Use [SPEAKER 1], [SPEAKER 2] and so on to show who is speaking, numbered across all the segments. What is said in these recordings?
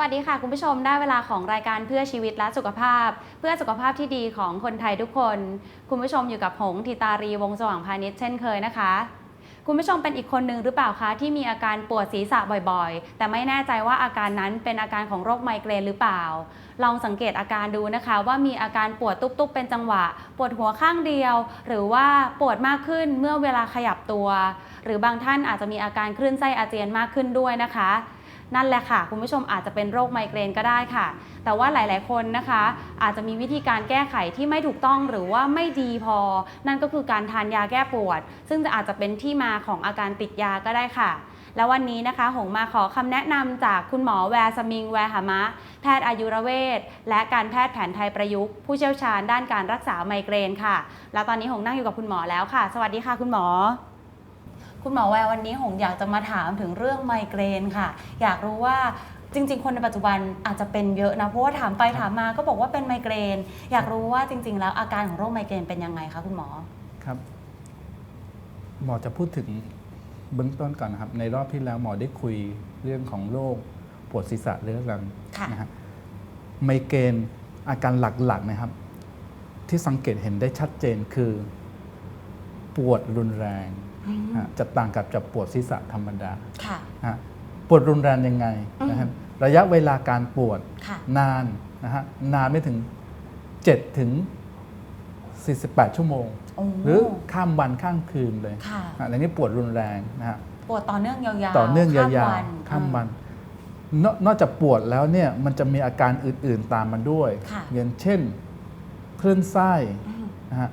[SPEAKER 1] วัสดีค่ะ คุณผู้ชมได้เวลาของรายการเพื่อชีวิตและสุขภาพ เพื่อสุขภาพที่ดีของคนไทยทุกคน คุณผู้ชมอยู่กับหงทิตารีวงสว่างพาณิชย์เช่นเคยนะคะ คุณผู้ชมเป็นอีกคนหนึ่งหรือเปล่าคะที่มีอาการปวดศีรษะบ่อยๆ แต่ไม่แน่ใจว่าอาการนั้นเป็นอาการของโรคไมเกรนหรือเปล่า ลองสังเกตอาการดูนะคะ ว่ามีอาการปวดตุ๊บๆเป็นจังหวะ ปวดหัวข้างเดียว หรือว่าปวดมากขึ้นเมื่อเวลาขยับตัว หรือบางท่านอาจจะมีอาการคลื่นไส้อาเจียนมากขึ้นด้วยนะคะ นั่นแหละค่ะ คุณผู้ชมอาจจะเป็นโรคไมเกรนก็ได้ค่ะ แต่ว่าหลาย ๆ คนนะคะ อาจจะมีวิธีการแก้ไขที่ไม่ถูกต้องหรือว่าไม่ดีพอ นั่นก็คือการทานยาแก้ปวด ซึ่งจะอาจจะเป็นที่มาของอาการติดยาก็ได้ค่ะแล้ววันนี้นะคะ หงมาขอคำแนะนำจากคุณหมอแวร์สมิง แวร์หามะ แพทย์อายุรเวชและการแพทย์แผนไทยประยุกต์ ผู้เชี่ยวชาญด้านการรักษาไมเกรนค่ะ แล้วตอนนี้หงนั่งอยู่กับคุณหมอแล้วค่ะ สวัสดีค่ะคุณหมอ คุณหมอแวร์วันนี้หงอยากจะมาถามถึงเรื่องไมเกรนค่ะ อยากรู้ว่าจริง ๆ คนในปัจจุบันอาจจะเป็นเยอะนะ เพราะว่าถามไปถามมาก็บอกว่าเป็นไมเกรน อยากรู้ว่าจริง ๆ แล้วอาการของโรคไมเกรนเป็นยังไงคะคุณหมอ
[SPEAKER 2] ครับ หมอจะพูดถึงเบื้องต้นก่อนนะครับ ในรอบที่แล้วหมอได้คุยเรื่องของโรคปวดศีรษะเรื้อรัง
[SPEAKER 1] ค่ะ
[SPEAKER 2] นะฮะไมเกรนอาการหลักๆนะครับ ที่สังเกตเห็นได้ชัดเจนคือ ปวดรุนแรง
[SPEAKER 1] อืม
[SPEAKER 2] ฮะ จะต่างกับจะปวดศีรษะธรรมดา
[SPEAKER 1] ค่ะ
[SPEAKER 2] ฮะปวดรุนแรงยังไงนะครับระยะเวลาการปวด
[SPEAKER 1] ค่ะ
[SPEAKER 2] นานนะฮะนานไม่ถึง 7 ถึง 48 ชั่วโมง
[SPEAKER 1] โอ้
[SPEAKER 2] หรือข้ามวันข้ามคืนเลย
[SPEAKER 1] ค่ะ
[SPEAKER 2] อะอันนี้ปวดรุนแรงนะฮะ
[SPEAKER 1] ปวดต่อเนื่องยาวๆ
[SPEAKER 2] ต่อเนื่องยาว
[SPEAKER 1] ข้ม
[SPEAKER 2] ๆข้ามวันนอกนอกจากปวดแล้วเนี่ยมันจะมีอาการอื่นๆตามมาด้วย
[SPEAKER 1] ค่ะ
[SPEAKER 2] อย่างเช่นคลื่นไส้
[SPEAKER 1] อืม
[SPEAKER 2] นะฮะ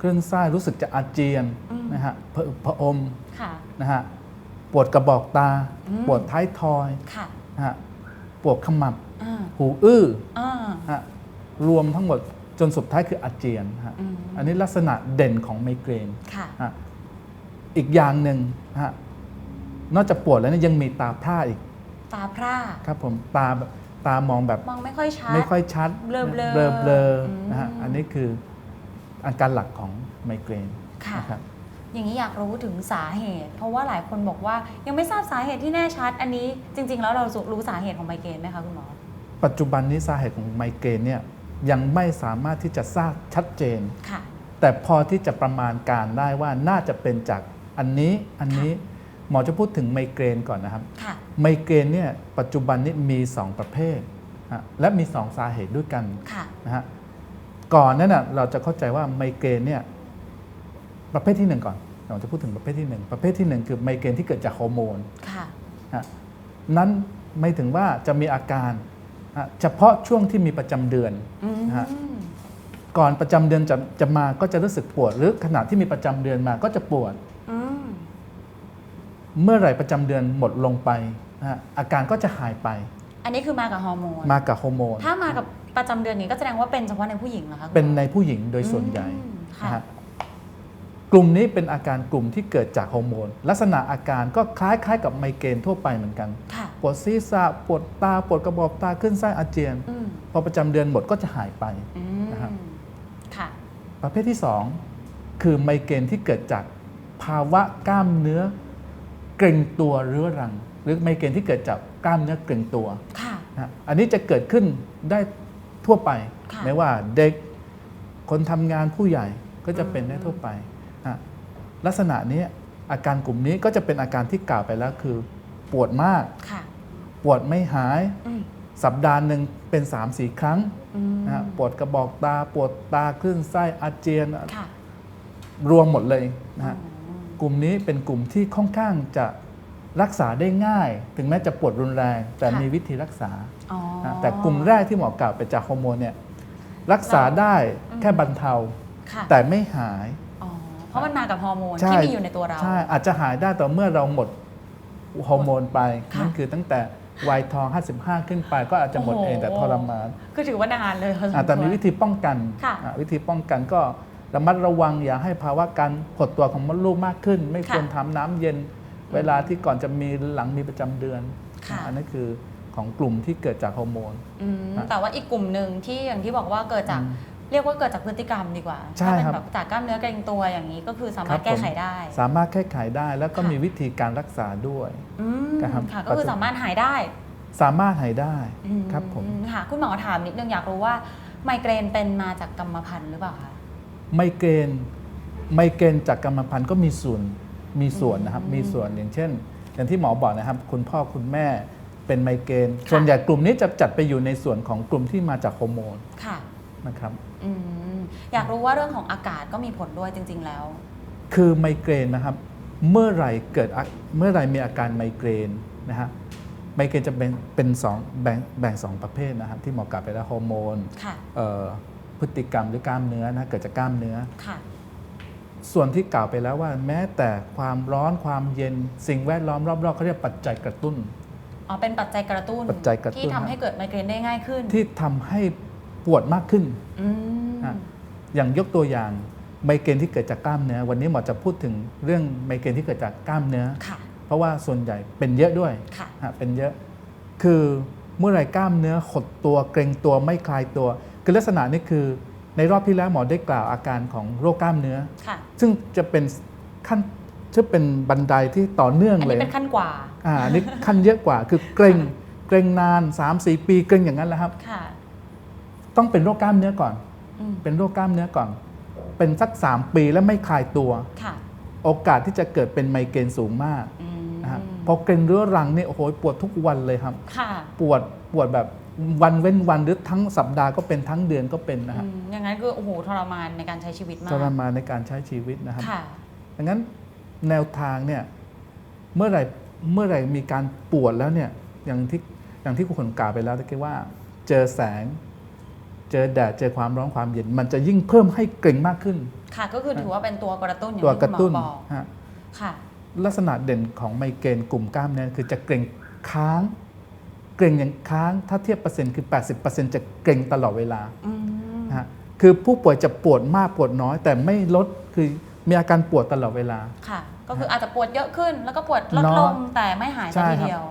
[SPEAKER 2] คลื่นไส้รู้สึกจะอาเจียน
[SPEAKER 1] อืม
[SPEAKER 2] นะฮะผะอึกผะอม
[SPEAKER 1] ค่ะ
[SPEAKER 2] นะฮะปวดกระบอกตา
[SPEAKER 1] อืม
[SPEAKER 2] ปวดท้ายทอย
[SPEAKER 1] ค่ะ
[SPEAKER 2] นะฮะปวดขมับ
[SPEAKER 1] อ่า
[SPEAKER 2] หูอื้อ
[SPEAKER 1] อ่า
[SPEAKER 2] ฮะรวมทั้งหมดจนสุดท้ายคืออาเจียนฮะ
[SPEAKER 1] อืม
[SPEAKER 2] อันนี้ลักษณะเด่นของไมเกรน
[SPEAKER 1] ค่ะ
[SPEAKER 2] ฮะอีกอย่างหนึ่งฮะนอกจากปวดแล้วเนี่ยยังมีตาพร่าอีก
[SPEAKER 1] ตาพร่า
[SPEAKER 2] ครับผมตาแบบตามองแบบ
[SPEAKER 1] มองไม่ค่อยชัด
[SPEAKER 2] ไม่ค่อยชัด
[SPEAKER 1] เบลอๆ
[SPEAKER 2] เบลอเบลอ
[SPEAKER 1] อืม
[SPEAKER 2] นะฮะอันนี้คือ อาการหลักของไมเกรน
[SPEAKER 1] ค่ะ
[SPEAKER 2] นะครับ
[SPEAKER 1] อย่างนี้อยากรู้ถึงสาเหตุ เพราะว่าหลายคนบอกว่ายังไม่ทราบสาเหตุที่แน่ชัด อันนี้จริง ๆ แล้วเรารู้สาเหตุของไมเกรนไหมคะคุณหมอ
[SPEAKER 2] ปัจจุบันนี้สาเหตุของไมเกรนเนี่ยยังไม่สามารถที่จะทราบชัดเจน
[SPEAKER 1] ค่ะ
[SPEAKER 2] แต่พอที่จะประมาณการได้ว่าน่าจะเป็นจากอันนี้อันนี้หมอจะพูดถึงไมเกรนก่อนนะครับ
[SPEAKER 1] ค่ะ
[SPEAKER 2] ไมเกรนเนี่ยปัจจุบันนี้มี 2 ประเภทฮะและมี 2 สาเหตุด้วยกัน
[SPEAKER 1] ค่ะ
[SPEAKER 2] นะฮะ ก่อนนั้นนะเราจะเข้าใจว่าไมเกรนเนี่ยประเภทที่หนึ่งก่อน เราจะพูดถึงประเภทที่หนึ่งประเภทที่หนึ่งคือไมเกรนที่เกิดจากฮอร์โมน
[SPEAKER 1] ค่ะ
[SPEAKER 2] ฮะนั้นไม่ถึงว่าจะมีอาการฮะเฉพาะช่วงที่มีประจำเดือน
[SPEAKER 1] อืม
[SPEAKER 2] ฮะก่อนประจำเดือนจะจะมาก็จะรู้สึกปวด หรือขณะที่มีประจำเดือนมาก็จะปวด
[SPEAKER 1] อืม
[SPEAKER 2] เมื่อไหร่ประจำเดือนหมดลงไปนะฮะอาการก็จะหายไป
[SPEAKER 1] อันนี้คือมากับฮอร์โมน
[SPEAKER 2] มากับฮอร์โมน
[SPEAKER 1] ถ้ามากับประจำเดือนนี้ก็แสดงว่าเป็นเฉพาะในผู้หญิงเหรอคะคุณหมอ
[SPEAKER 2] เป็นในผู้หญิงโดยส่วนใหญ่
[SPEAKER 1] อืม
[SPEAKER 2] นะ
[SPEAKER 1] ค่ะ
[SPEAKER 2] ฮะกลุ่มนี้เป็นอาการกลุ่มที่เกิดจากฮอร์โมน ลักษณะอาการก็คล้ายๆ กับไมเกรนทั่วไปเหมือนกัน
[SPEAKER 1] ค่ะ
[SPEAKER 2] ปวดศีรษะ ปวดตา ปวดกระบอกตา ขึ้นไส้อาเจียน
[SPEAKER 1] อืม
[SPEAKER 2] พอประจำเดือนหมดก็จะหายไป
[SPEAKER 1] อื
[SPEAKER 2] นะครับ
[SPEAKER 1] มค่ะ
[SPEAKER 2] ประเภทที่ 2 คือไมเกรนที่เกิดจากภาวะกล้ามเนื้อ เกร็งตัวเรื้อรัง หรือไมเกรนที่เกิดจาก กล้ามเนื้อเกร็งตัว
[SPEAKER 1] ค่ะ
[SPEAKER 2] นะฮะอันนี้จะเกิดขึ้นได้ทั่วไป
[SPEAKER 1] ค่ะ
[SPEAKER 2] ไม่ว่าเด็กคนทำงานผู้ใหญ่ก็จะเป็นได้
[SPEAKER 1] อืม
[SPEAKER 2] ทั่วไปฮะลักษณะนี้อาการกลุ่มนี้ก็จะเป็นอาการที่กล่าวไปแล้วคือ ปวดมาก
[SPEAKER 1] ค่ะ
[SPEAKER 2] ปวดไม่หาย
[SPEAKER 1] อืม
[SPEAKER 2] สัปดาห์หนึ่งเป็น 3 4 ครั้ง
[SPEAKER 1] อืม
[SPEAKER 2] นะฮะปวดกระบอกตา ปวดตาคลื่นไส้อาเจียน
[SPEAKER 1] ค่ะ
[SPEAKER 2] รวมหมดเลยนะฮะ
[SPEAKER 1] อืม
[SPEAKER 2] กลุ่มนี้เป็นกลุ่มที่ค่อนข้างจะ รักษาได้ง่าย ถึงแม้จะปวดรุนแรง แต่มีวิธีรักษา
[SPEAKER 1] อ๋อ
[SPEAKER 2] นะแต่กลุ่มแรกที่หมอกล่าวไปจากฮอร์โมนเนี่ยรักษาได้แค่บรรเทา
[SPEAKER 1] ค่ะ
[SPEAKER 2] แต่ไม่หาย
[SPEAKER 1] อ๋อเพราะมันมากับฮอร์โมน
[SPEAKER 2] ใช่
[SPEAKER 1] ที่มีอยู่ในตัวเรา
[SPEAKER 2] ใช่อาจจะหายได้ต่อเมื่อเราหมดฮอร์โมนไป
[SPEAKER 1] ค่ะ
[SPEAKER 2] นั่นคือตั้งแต่วัยทอง 55 ขึ้นไป ก็อาจจะหมด
[SPEAKER 1] โอ้โห
[SPEAKER 2] เองแต่ทรมาน
[SPEAKER 1] คือถือว่านานเลยพอสม
[SPEAKER 2] อะแต่มี
[SPEAKER 1] ควร
[SPEAKER 2] วิธีป้องกัน
[SPEAKER 1] ค่ะ
[SPEAKER 2] อะวิธีป้องกันก็ระมัดระวังอย่าให้ภาวะการหดตัวของมดลูกมากขึ้น ไม่ควรทำน้ำเย็น เวลาที่ก่อนจะมีหลังมีประจำเดือน
[SPEAKER 1] ค่ะ
[SPEAKER 2] อันนั้นคือของกลุ่มที่เกิดจากฮอร์โมน
[SPEAKER 1] อืม
[SPEAKER 2] อะ
[SPEAKER 1] แต่ว่าอีกกลุ่มหนึ่งที่อย่างที่บอกว่าเกิดจาก
[SPEAKER 2] อืม
[SPEAKER 1] เรียกว่าเกิดจากพฤติกรรมดีกว่า
[SPEAKER 2] ใช่
[SPEAKER 1] ถ้าเป็น
[SPEAKER 2] ครับ
[SPEAKER 1] แบบจากกล้ามเนื้อเกร็งตัวอย่างนี้ก็คือสา
[SPEAKER 2] ค
[SPEAKER 1] มาร
[SPEAKER 2] รั
[SPEAKER 1] ถ
[SPEAKER 2] บ
[SPEAKER 1] แก้
[SPEAKER 2] ผม
[SPEAKER 1] ไขได้
[SPEAKER 2] สามารถแก้ไขได้แล้วก็
[SPEAKER 1] ค่ะ
[SPEAKER 2] มีวิธีการรักษาด้วย
[SPEAKER 1] อืม
[SPEAKER 2] ครับ
[SPEAKER 1] ค่ะ ก็คือสามารถหายได้
[SPEAKER 2] สามารถหายได้
[SPEAKER 1] อืม
[SPEAKER 2] ครับผม
[SPEAKER 1] ค่ะ คุณหมอถามนิดนึงอยากรู้ว่าไมเกรนเป็นมาจากกรรมพันธุ์หรือเปล่าคะ
[SPEAKER 2] ไมเกรนไมเกรนจากกรรมพันธุ์ก็มีส่วน มีส่วนนะครับ
[SPEAKER 1] อืม
[SPEAKER 2] มีส่วนอย่างเช่น อย่างที่หมอบอกนะครับ คุณพ่อคุณแม่เป็นไมเกรน
[SPEAKER 1] ค่ะ
[SPEAKER 2] ส่วนใหญ่กลุ่มนี้จะจัดไปอยู่ในส่วนของกลุ่มที่มาจากฮอร์โมน
[SPEAKER 1] ค่ะ
[SPEAKER 2] นะครับ
[SPEAKER 1] อืมอยากรู้ว่าเรื่องของอากาศก็มีผลด้วยจริง ๆแล้ว
[SPEAKER 2] คือไมเกรนนะครับ เมื่อไหร่เกิดอาเมื่อไหร่มีอาการไมเกรนนะฮะไมเกรนจะเป็นเป็นสองแบ่งแบ่งสองประเภทนะครับที่หมอกล่าวไปแล้วฮอร์โมน
[SPEAKER 1] ค่ะ
[SPEAKER 2] เอ่อพฤติกรรมหรือกล้ามเนื้อนะเกิดจากกล้ามเนื้อ
[SPEAKER 1] ค่ะ
[SPEAKER 2] ส่วนที่กล่าวไปแล้วว่า แม้แต่ความร้อนความเย็นสิ่งแวดล้อมรอบๆเขาเรียกปัจจัยกระตุ้น
[SPEAKER 1] อ๋อเป็นปัจจัยกระตุ้น
[SPEAKER 2] ปัจจัยกระตุ้น
[SPEAKER 1] ที่ทำให้เกิดไมเกรนได้ง่ายขึ้น
[SPEAKER 2] ที่ทำให้ปวดมากขึ้น
[SPEAKER 1] อืม
[SPEAKER 2] อะอย่างยกตัวอย่างไมเกรนที่เกิดจากกล้ามเนื้อ วันนี้หมอจะพูดถึงเรื่องไมเกรนที่เกิดจากกล้ามเนื้อ
[SPEAKER 1] ค่ะ
[SPEAKER 2] เพราะว่าส่วนใหญ่เป็นเยอะด้วย
[SPEAKER 1] ค่ะ
[SPEAKER 2] อะเป็นเยอะ คือเมื่อไหรกล้ามเนื้อหดตัวเกรงตัวไม่คลายตัว คือลักษณะนี้คือ ในรอบที่แล้วหมอได้กล่าวอาการของโรคกล้ามเนื้อ
[SPEAKER 1] ค่ะ
[SPEAKER 2] ซึ่งจะเป็นขั้นจะเป็นบันไดที่ต่อเนื่อง
[SPEAKER 1] อัน
[SPEAKER 2] เล
[SPEAKER 1] นี้
[SPEAKER 2] ย
[SPEAKER 1] เป็นขั้นกว่า
[SPEAKER 2] อ่าอันนี่ขั้นเยอะกว่าคือเกรงเกรงนาน 3-4 ปีเกรงอย่างนั้นแหละครับ
[SPEAKER 1] ค่ะ
[SPEAKER 2] ต้องเป็นโรคกล้ามเนื้อก่อน
[SPEAKER 1] อืม
[SPEAKER 2] เป็นโรคกล้ามเนื้อก่อน เป็นสัก 3 ปีแล้วไม่คลายตัว
[SPEAKER 1] ค่ะ
[SPEAKER 2] โอกาสที่จะเกิดเป็นไมเกรนสูงมาก
[SPEAKER 1] อืม
[SPEAKER 2] นะฮะพอเกรงเรื้อรังเนี่ยโอ้โหปวดทุกวันเลยครับ
[SPEAKER 1] ค่ะ
[SPEAKER 2] ปวดปวดแบบ วันเว้นวันหรือทั้งสัปดาห์ก็เป็นทั้งเดือนก็เป็นนะฮะ
[SPEAKER 1] อืมอย่างนั้นคือโอ้โหทรมานในการใช้ชีวิตมาก
[SPEAKER 2] ทรมานในการใช้ชีวิตนะครับ
[SPEAKER 1] ค่ะ
[SPEAKER 2] ดังนั้นแนวทางเนี่ยเมื่อไหร่เมื่อไหร่มีการปวดแล้วเนี่ยอย่างที่อย่างที่คุณกล่าวไปแล้วตะกี้ว่า เจอแสง เจอแดดเจอความร้อนความเย็น มันจะยิ่งเพิ่มให้เกร็งมากขึ้น
[SPEAKER 1] ค่ะก็คือถือว่าเป็นตัวกระตุ้นอย่าง
[SPEAKER 2] ตัว
[SPEAKER 1] ที่
[SPEAKER 2] กระ
[SPEAKER 1] คุณหม
[SPEAKER 2] ตุ้น
[SPEAKER 1] อบอก
[SPEAKER 2] ฮะ
[SPEAKER 1] ค่ะ
[SPEAKER 2] ลักษณะเด่นของไมเกรนกลุ่มกล้ามเนื้อคือจะเกร็งค้าง เกร็งอย่างค้างถ้าเทียบเปอร์เซ็นต์คือ 80%จะเกร็งตลอดเวลา
[SPEAKER 1] อืม
[SPEAKER 2] นะฮะคือผู้ป่วยจะปวดมากปวดน้อย แต่ไม่ลดคือมีอาการปวดตลอดเวลา
[SPEAKER 1] ค่ะ ก็คืออาจจะปวดเยอะขึ้น แล้วก็ปวดลด
[SPEAKER 2] น้อย
[SPEAKER 1] ลงแต่ไม่หาย
[SPEAKER 2] ใช่
[SPEAKER 1] ซะที
[SPEAKER 2] ครับ
[SPEAKER 1] เดียว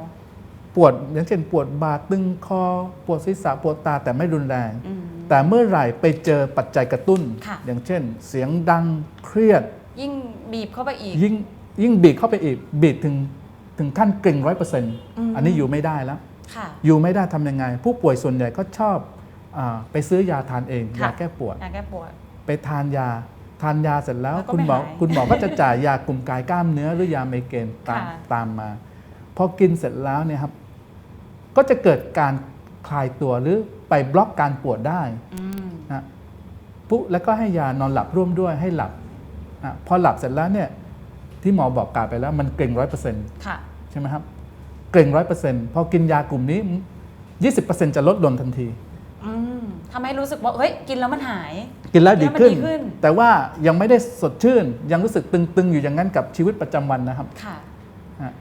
[SPEAKER 2] ปวดอย่างเช่นปวดบ่าตึงคอปวดศีรษะปวดตาแต่ไม่รุนแรง
[SPEAKER 1] อืม
[SPEAKER 2] แต่เมื่อไหร่ไปเจอปัจจัยกระตุ้น
[SPEAKER 1] ค่ะ
[SPEAKER 2] อย่างเช่น เสียงดังเครียด
[SPEAKER 1] ยิ่งบีบเข้าไปอีก
[SPEAKER 2] ยิ่งยิ่งบีบเข้าไปอีกบีบถึงถึงขั้นเกร็งร้อยเปอร์เซ็นต์
[SPEAKER 1] ม
[SPEAKER 2] อันนี้อยู่ไม่ได้แล้ว
[SPEAKER 1] ค่ะ
[SPEAKER 2] อยู่ไม่ได้ทำยังไง ผู้ป่วยส่วนใหญ่ก็ชอบอาไปซื้อยาทานเอง
[SPEAKER 1] ค่ะ
[SPEAKER 2] ยาแก้ปวด
[SPEAKER 1] ยาแก้ปวด
[SPEAKER 2] ไปทานยาทานยาเสร็จแล้ว
[SPEAKER 1] แล้วก็
[SPEAKER 2] คุณหมอ
[SPEAKER 1] ไม่หาย
[SPEAKER 2] คุณหมอก็จะจ่ายยากลุ่มกายกล้ามเนื้อหรือยาไมเกรนตาม
[SPEAKER 1] ค่ะ
[SPEAKER 2] ตามมาพอกินเสร็จแล้วเนี่ยครับ ก็จะเกิดการคลายตัวหรือไปบล็อกการปวดได้
[SPEAKER 1] อืม
[SPEAKER 2] นะปุ๊แล้วก็ให้ยานอนหลับร่วมด้วยให้หลับอะพอหลับเสร็จแล้วเนี่ยที่หมอบอกกล่าวไปแล้วมันเกร็งร้อยเปอร์เซ็นต์
[SPEAKER 1] ค่ะ
[SPEAKER 2] ใช่ไหมครับ เกร็งร้อยเปอร์เซ็นต์พอกินยากลุ่มนี้ยี่สิบเปอร์เซ็นต์จะลดลงทันที
[SPEAKER 1] อืมทำให้รู้สึกว่าเฮ้ยกินแล้วมันหาย
[SPEAKER 2] กินแล้วดีขึ้น
[SPEAKER 1] กินแล้วมันดีขึ้น
[SPEAKER 2] แต่ว่ายังไม่ได้สดชื่น ยังรู้สึกตึงๆ อยู่อย่างนั้นกับชีวิตประจำวันนะครับ
[SPEAKER 1] ค่ะ
[SPEAKER 2] อะ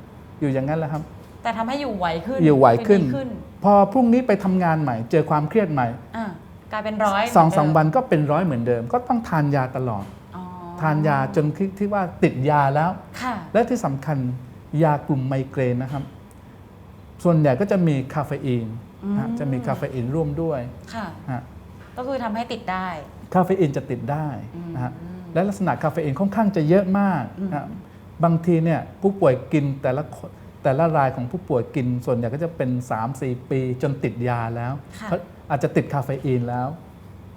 [SPEAKER 2] อยู่อย่างนั้นแหละครับ
[SPEAKER 1] แต่ทำให้อยู่ไหวขึ้น
[SPEAKER 2] อยู่ไหวขึ้น
[SPEAKER 1] ดีขึ้น
[SPEAKER 2] พอพรุ่งนี้ไปทำงานใหม่ เจอความเครียดใหม่
[SPEAKER 1] อะกลายเป็นร้อย
[SPEAKER 2] สองสาม
[SPEAKER 1] เหมื
[SPEAKER 2] วั
[SPEAKER 1] เดิ
[SPEAKER 2] นก็เป็นร้อยเหมือนเดิม ก็ต้องทานยาตลอด
[SPEAKER 1] อ๋อ
[SPEAKER 2] ทานยาจนคิดที่ว่าติดยาแล้ว
[SPEAKER 1] ค่ะ
[SPEAKER 2] และที่สำคัญยากลุ่มไมเกรนนะครับ ส่วนใหญ่ก็จะมีคาเฟอีน
[SPEAKER 1] อืม
[SPEAKER 2] นะจะมีคาเฟอีนร่วมด้วย
[SPEAKER 1] ค่ะ
[SPEAKER 2] ฮะ
[SPEAKER 1] ก็คือทำให้ติดได้
[SPEAKER 2] คาเฟอีนจะติดได้
[SPEAKER 1] อืม
[SPEAKER 2] นะฮะและลักษณะคาเฟอีนค่อนข้างจะเยอะมาก
[SPEAKER 1] อืม
[SPEAKER 2] นะบางทีเนี่ยผู้ป่วยกินแต่ละคนแต่ละรายของผู้ป่วยกิน ส่วนใหญ่ก็จะเป็น 3-4 ปีจนติดยาแล้ว
[SPEAKER 1] ค่ะ
[SPEAKER 2] เขาอาจจะติดคาเฟอีนแล้ว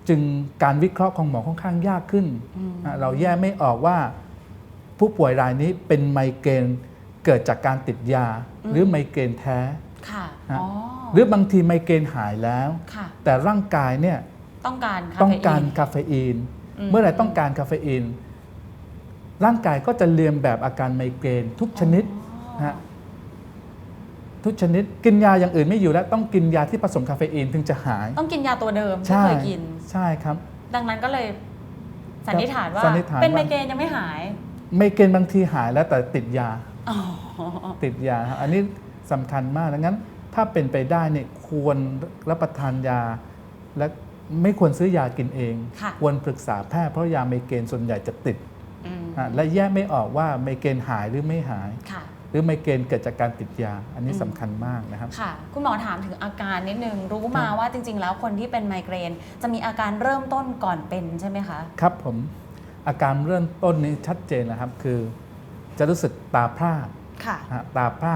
[SPEAKER 2] จึงการวิเคราะห์ของหมอค่อนข้างยากขึ้น
[SPEAKER 1] อืม
[SPEAKER 2] นะเราแยกไม่ออกว่า ผู้ป่วยรายนี้เป็นไมเกรน เกิดจากการติดยาหรือไมเกรนแท้
[SPEAKER 1] ค่ะ
[SPEAKER 2] ฮะ
[SPEAKER 1] อ๋อ
[SPEAKER 2] หรือบางทีไมเกรนหายแล้ว
[SPEAKER 1] ค่ะ
[SPEAKER 2] แต่ร่างกายเนี่ย
[SPEAKER 1] ต้องการคา
[SPEAKER 2] ต้อง
[SPEAKER 1] เฟอีน
[SPEAKER 2] การคาเฟอีน
[SPEAKER 1] อืม
[SPEAKER 2] เมื่อไหร่ต้องการคาเฟอีน ร่างกายก็จะเรียนแบบอาการไมเกรนทุกชนิด
[SPEAKER 1] อ๋อ
[SPEAKER 2] ฮะทุกชนิดกินยาอย่างอื่นไม่อยู่แล้ว ต้องกินยาที่ผสมคาเฟอีนถึงจะหาย
[SPEAKER 1] ต้องกินยาตัวเดิมที่
[SPEAKER 2] ใช่
[SPEAKER 1] เคยกิน
[SPEAKER 2] ใช่ครับ
[SPEAKER 1] ดังนั้นก็เลยสันนิษฐานว่า
[SPEAKER 2] สันนิษฐาน
[SPEAKER 1] เป็น
[SPEAKER 2] ว่า
[SPEAKER 1] ไมเกรนยังไม่หาย
[SPEAKER 2] ไมเกรนบางทีหายแล้วแต่ติดยา
[SPEAKER 1] อ๋อ
[SPEAKER 2] ติดยาครับอันนี้สำคัญมากดังนั้น ถ้าเป็นไปได้เนี่ยควรรับประทานยา และไม่ควรซื้อยากินเอง
[SPEAKER 1] ค่ะ
[SPEAKER 2] ควรปรึกษาแพทย์เพราะยาไมเกรนส่วนใหญ่จะติด
[SPEAKER 1] อืม
[SPEAKER 2] อะและแยกไม่ออกว่าไมเกรนหายหรือไม่หาย
[SPEAKER 1] ค่ะ
[SPEAKER 2] หรือไมเกรนเกิดจากการติดยา อันนี้
[SPEAKER 1] อืม
[SPEAKER 2] สำคัญมากนะครับ
[SPEAKER 1] ค่ะ คุณหมอถามถึงอาการนิดนึง รู้มา
[SPEAKER 2] ครับ
[SPEAKER 1] ว่าจริง ๆ แล้วคนที่เป็นไมเกรน จะมีอาการเริ่มต้นก่อนเป็นใช่ไหมคะ
[SPEAKER 2] ครับผม อาการเริ่มต้นนี้ชัดเจนนะครับ คือ จะรู้สึกตาพร่า
[SPEAKER 1] ค่ะ
[SPEAKER 2] นะฮะตาพร่า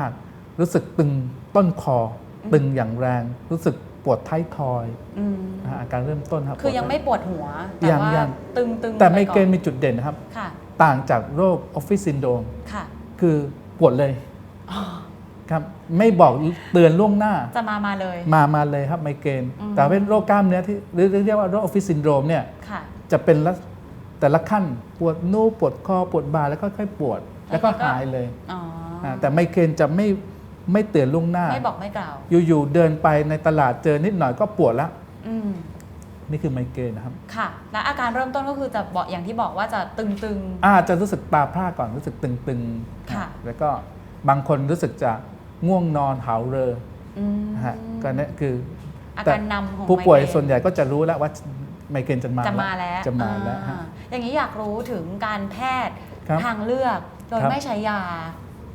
[SPEAKER 2] รู้สึกตึงต้นคออ
[SPEAKER 1] ม
[SPEAKER 2] ตึงอย่างแรง รู้สึกปวดท้ายทอย
[SPEAKER 1] อืม
[SPEAKER 2] นะฮะอาการเริ่มต้นครับ
[SPEAKER 1] คือยังไม่ปวดหัว แต่
[SPEAKER 2] ยัง
[SPEAKER 1] ว่า
[SPEAKER 2] ยัง
[SPEAKER 1] ตึงๆ
[SPEAKER 2] แต่
[SPEAKER 1] ป
[SPEAKER 2] ไม
[SPEAKER 1] อน
[SPEAKER 2] เกรนมีจุดเด่นนะครับ
[SPEAKER 1] ค่ะ
[SPEAKER 2] ต่างจากโรคออฟฟิศซินโดรม
[SPEAKER 1] ค่ะ
[SPEAKER 2] คือปวดเลย
[SPEAKER 1] อ๋อ
[SPEAKER 2] ครับไม่บอกเตือนล่วงหน้า
[SPEAKER 1] จะมามาเลย
[SPEAKER 2] มามาเลยครับไมเกรน
[SPEAKER 1] อืม
[SPEAKER 2] แต่เป็นโรคกล้ามเนื้อที่หรือเรียกว่าโรคออฟฟิศซินโดรมเนี่ย
[SPEAKER 1] ค่ะ
[SPEAKER 2] จะเป็นละแต่ละขั้นปวดนู่ปวดคอปวดบ่าแล้วก็ค่อยๆปวด แล้วก็
[SPEAKER 1] แล้วก็
[SPEAKER 2] หายเลย
[SPEAKER 1] อ๋ออา
[SPEAKER 2] แต่ไมเกรนจะไม่ไม่เตือนล่วงหน้า
[SPEAKER 1] ไม่บอกไม่กล่าว
[SPEAKER 2] อยู่ๆเดินไปในตลาดเจอนิดหน่อยก็ปวดแล้ว
[SPEAKER 1] อืม
[SPEAKER 2] นี่คือไมเกรนนะครับ
[SPEAKER 1] ค่ะ และอาการเริ่มต้นก็คือจะบอกอย่างที่บอกว่าจะตึง
[SPEAKER 2] อาจจะรู้สึกตาพร่าก่อนรู้สึกตึงๆ
[SPEAKER 1] ค่ะ
[SPEAKER 2] แล้วก็บางคนรู้สึกจะง่วงนอนหาวเรอ
[SPEAKER 1] ๆอืม
[SPEAKER 2] นะฮะก็เนี่ยคือ
[SPEAKER 1] อาการนำของ
[SPEAKER 2] ผู้ป่วย
[SPEAKER 1] ไมเกรน
[SPEAKER 2] ส่วนใหญ่ก็จะรู้แล้วว่าไมเกรนจะมา
[SPEAKER 1] จะมาแล้ว
[SPEAKER 2] จะมาแล้ว
[SPEAKER 1] อ่
[SPEAKER 2] ฮะ
[SPEAKER 1] อย่างนี้อยากรู้ถึงการแพทย์
[SPEAKER 2] ครับ
[SPEAKER 1] ทางเลือก โดย
[SPEAKER 2] ครับ
[SPEAKER 1] ไม่ใช้ยา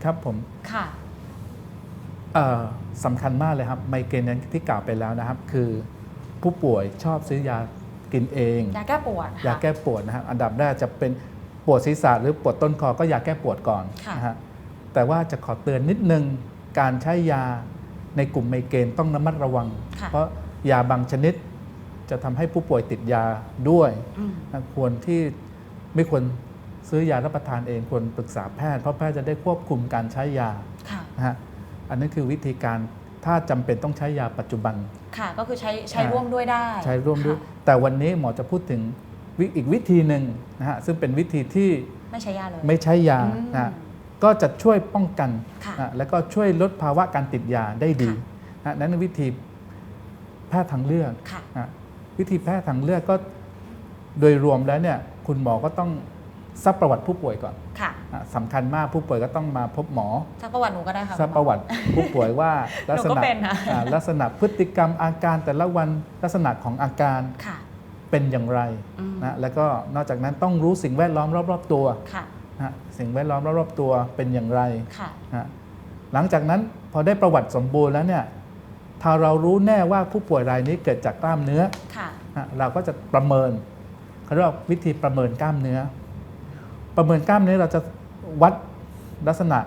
[SPEAKER 2] ครับผม
[SPEAKER 1] ค่ะ
[SPEAKER 2] เอ่อสำคัญมากเลยครับไมเกรนนั้นที่กล่าวไปแล้วนะครับ คือผู้ป่วยชอบซื้อยากินเอง
[SPEAKER 1] ยาแก้ปวด
[SPEAKER 2] ยา
[SPEAKER 1] ค่ะ
[SPEAKER 2] แก้ปวดนะครับอันดับแรกจะเป็นปวดศีรษะหรือปวดต้นคอก็ยาแก้ปวดก่อน
[SPEAKER 1] ค่ะ
[SPEAKER 2] นะฮะแต่ว่าจะขอเตือนนิดนึงการใช้ยาในกลุ่มไมเกรนต้องระมัดระวัง
[SPEAKER 1] ค่ะ
[SPEAKER 2] เพราะยาบางชนิดจะทำให้ผู้ป่วยติดยาด้วย
[SPEAKER 1] อืม
[SPEAKER 2] นะควรที่ไม่ควร ซื้อยารับประทานเองควรปรึกษาแพทย์ เพราะแพทย์จะได้ควบคุมการใช้ยา
[SPEAKER 1] ค่ะ
[SPEAKER 2] นะฮะอันนั้นคือวิธีการถ้าจำเป็นต้องใช้ยาปัจจุบัน
[SPEAKER 1] ค่ะ ก็คือใช้ใช้
[SPEAKER 2] อ่า
[SPEAKER 1] ร่วมด้วยได้
[SPEAKER 2] ใช้ร่วมด้วย
[SPEAKER 1] ค่ะ
[SPEAKER 2] แต่วันนี้หมอจะพูดถึงวิอีกวิธีหนึ่งนะฮะซึ่งเป็นวิธีที่
[SPEAKER 1] ไม่ใช้ยาเลย
[SPEAKER 2] ไม่ใช้ยา
[SPEAKER 1] อืม
[SPEAKER 2] นะฮะก็จะช่วยป้องกัน
[SPEAKER 1] ค่ะ
[SPEAKER 2] นะแล้วก็ช่วยลดภาวะการติดยาได้ดี
[SPEAKER 1] ค่ะ
[SPEAKER 2] นะนั่นคือวิธีแพทย์ทางเลือก
[SPEAKER 1] ค่ะ
[SPEAKER 2] นะวิธีแพทย์ทางเลือกก็โดยรวมแล้วเนี่ยคุณหมอก็ต้อง ซักประวัติผู้ป่วยก่อน
[SPEAKER 1] ค่ะ
[SPEAKER 2] นะสำคัญมากผู้ป่วยก็ต้องมาพบหมอ
[SPEAKER 1] ถ้าประวัติหนูก็ได้ค่ะ
[SPEAKER 2] ซัก
[SPEAKER 1] คุณหมอ
[SPEAKER 2] ประวัติผู้ป่วยว่าลักษ
[SPEAKER 1] หนูก็
[SPEAKER 2] ณะ
[SPEAKER 1] เป็นนะ
[SPEAKER 2] อ่าลักษณะพฤติกรรมอาการแต่ละวันลักษณะของอาการ
[SPEAKER 1] ค่ะ
[SPEAKER 2] เป็นอย่างไร
[SPEAKER 1] อืม
[SPEAKER 2] นะแล้วก็นอกจากนั้นต้องรู้สิ่งแวดล้อมรอบ ๆ ตัว
[SPEAKER 1] ค่ะ
[SPEAKER 2] นะสิ่งแวดล้อมรอบๆตัวเป็นอย่างไร
[SPEAKER 1] ค่ะ
[SPEAKER 2] นะหลังจากนั้นพอได้ประวัติสมบูรณ์แล้วเนี่ยถ้าเรารู้แน่ว่าผู้ป่วยรายนี้เกิดจากกล้ามเนื้อ
[SPEAKER 1] ค่ะ
[SPEAKER 2] นะเราก็จะประเมินเขาเรียกว่าวิธีประเมินกล้ามเนื้อ ประเมินกล้ามเนื้อเราจะวัดลักษณะ